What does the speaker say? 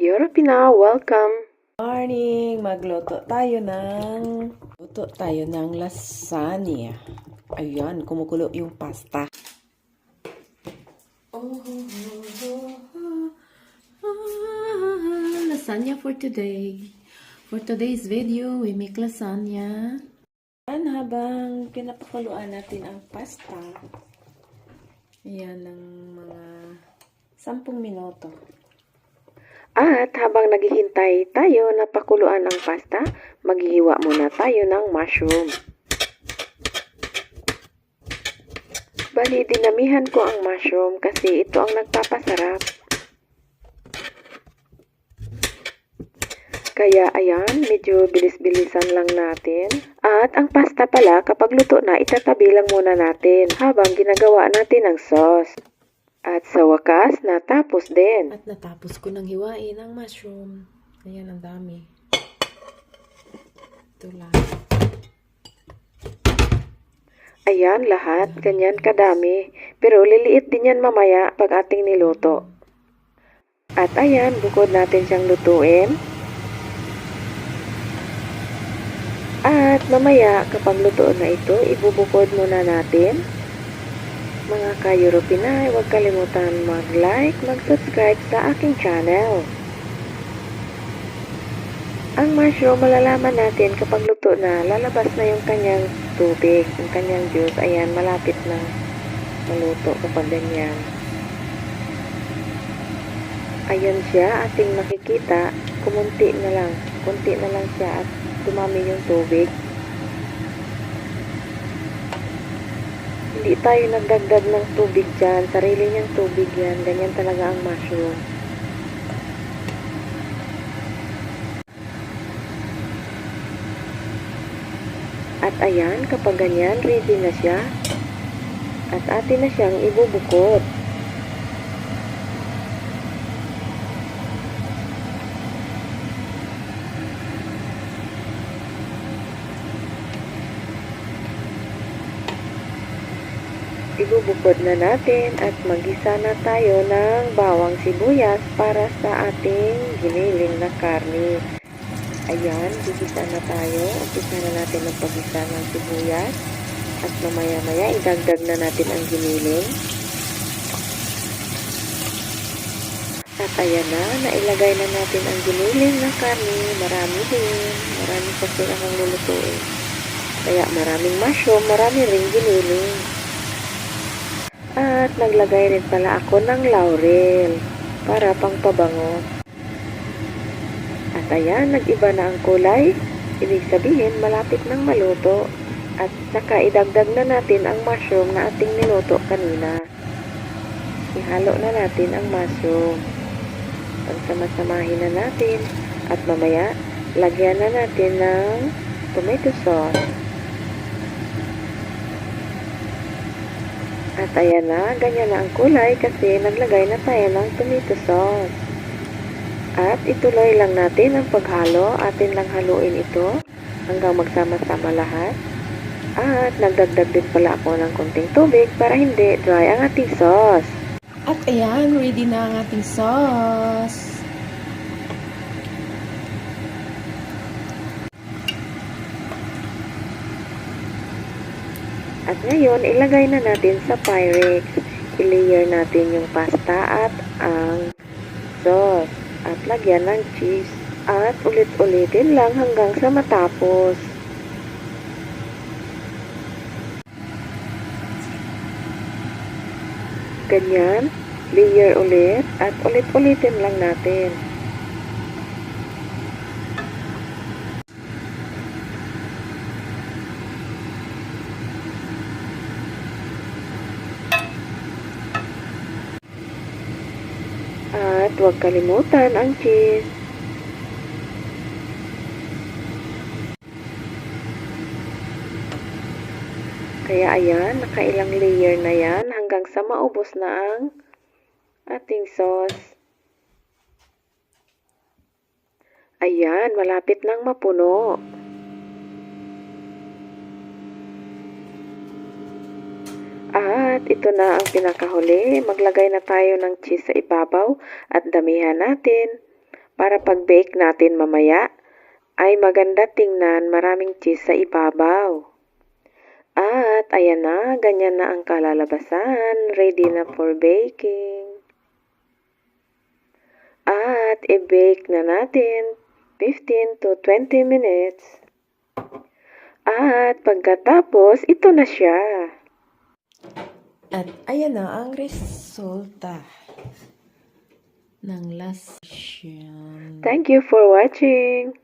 Europina, welcome! Morning! Magluto tayo ng... Luto tayo ng lasagna. Ayan, kumukulo yung pasta. Oh, oh, oh, ah, lasagna for today. For today's video, we make lasagna. Ayan, habang pinapakuluan natin ang pasta. Ayan, ng mga 10 minuto. At habang naghihintay tayo na pakuluan ang pasta, maghihiwa muna tayo ng mushroom. Bali, dinamihan ko ang mushroom kasi ito ang nagpapasarap. Kaya ayan, medyo bilis-bilisan lang natin. At ang pasta pala, kapag luto na, itatabi lang muna natin habang ginagawa natin ang sauce. At sa wakas, natapos din. At natapos ko nang hiwain ang mushroom. Ayan, ang dami. Ito lang. Ayan, lahat. Ganyan kadami. Pero liliit din yan mamaya pag ating niluto. At ayan, bukod natin siyang lutuin. At mamaya, kapag luto na ito, ibubukod muna natin. Mga ka-Euro Pinay, huwag kalimutan mag-like, mag-subscribe sa aking channel. Ang mushroom, malalaman natin kapag luto na, lalabas na yung kanyang tubig, yung kanyang juice. Ayan, malapit na maluto kapag ganyan. Ayan siya, ating makikita, kumunti na lang. Kunti na lang siya at dumami yung tubig. Hindi tayo nagdagdag ng tubig dyan. Sarili niyang tubig yan. Ganyan talaga ang mushroom. At ayan, kapag ganyan, ready na siya. At atin na siyang ibubukod. Ibubukod na natin at magisa na tayo ng bawang sibuyas para sa ating giniling na karni. Ayan, gigisa na tayo. Umpisa na natin ang paggisa ng sibuyas. At mamaya-maya, idagdag na natin ang giniling. At ayan na, nailagay na natin ang giniling na karni. Marami din. Marami kasi akong lulutuin. Kaya maraming mushroom, marami rin giniling. At naglagay rin pala ako ng laurel para pang pabango. At ayan, nag-iba na ang kulay. Ibig sabihin, malapit nang maluto. At saka idagdag na natin ang mushroom na ating niluto kanina. Ihalo na natin ang mushroom. Pagsama-samahin na natin. At mamaya, lagyan na natin ng tomato sauce. At ayan na, ganyan na ang kulay kasi naglagay na tayo ng tomato sauce. At ituloy lang natin ang paghalo. Atin lang haluin ito hanggang magsama-sama lahat. At nagdagdag din pala ako ng konting tubig para hindi dry ang ating sauce. At ayan, ready na ang ating sauce. At ngayon, ilagay na natin sa Pyrex. I-layer natin yung pasta at ang sauce. At lagyan ng cheese. At ulit-ulitin lang hanggang sa matapos. Ganyan, layer ulit at ulit-ulitin lang natin. At huwag kalimutan ang cheese. Kaya ayan, nakailang layer na yan hanggang sa maubos na ang ating sauce. Ayan, malapit nang mapuno. At ito na ang pinakahuli. Maglagay na tayo ng cheese sa ibabaw at damihan natin Para pag-bake natin mamaya, ay maganda tingnan maraming cheese sa ibabaw. At ayan na, ganyan na ang kalalabasan. Ready na for baking. At i-bake na natin 15 to 20 minutes. At pagkatapos, ito na siya. At ayan na ang resulta ng last session. Thank you for watching.